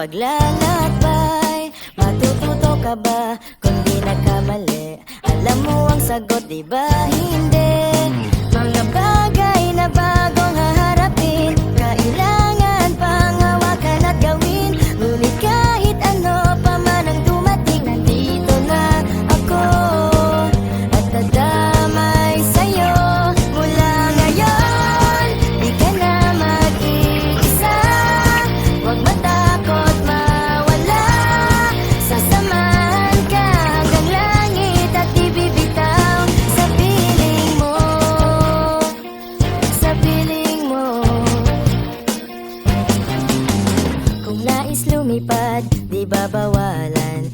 paglalakbay Matututo ka ba kung di nagkamali? Alam mo ang sagot, di ba hindi? nais lumipad, di babawalan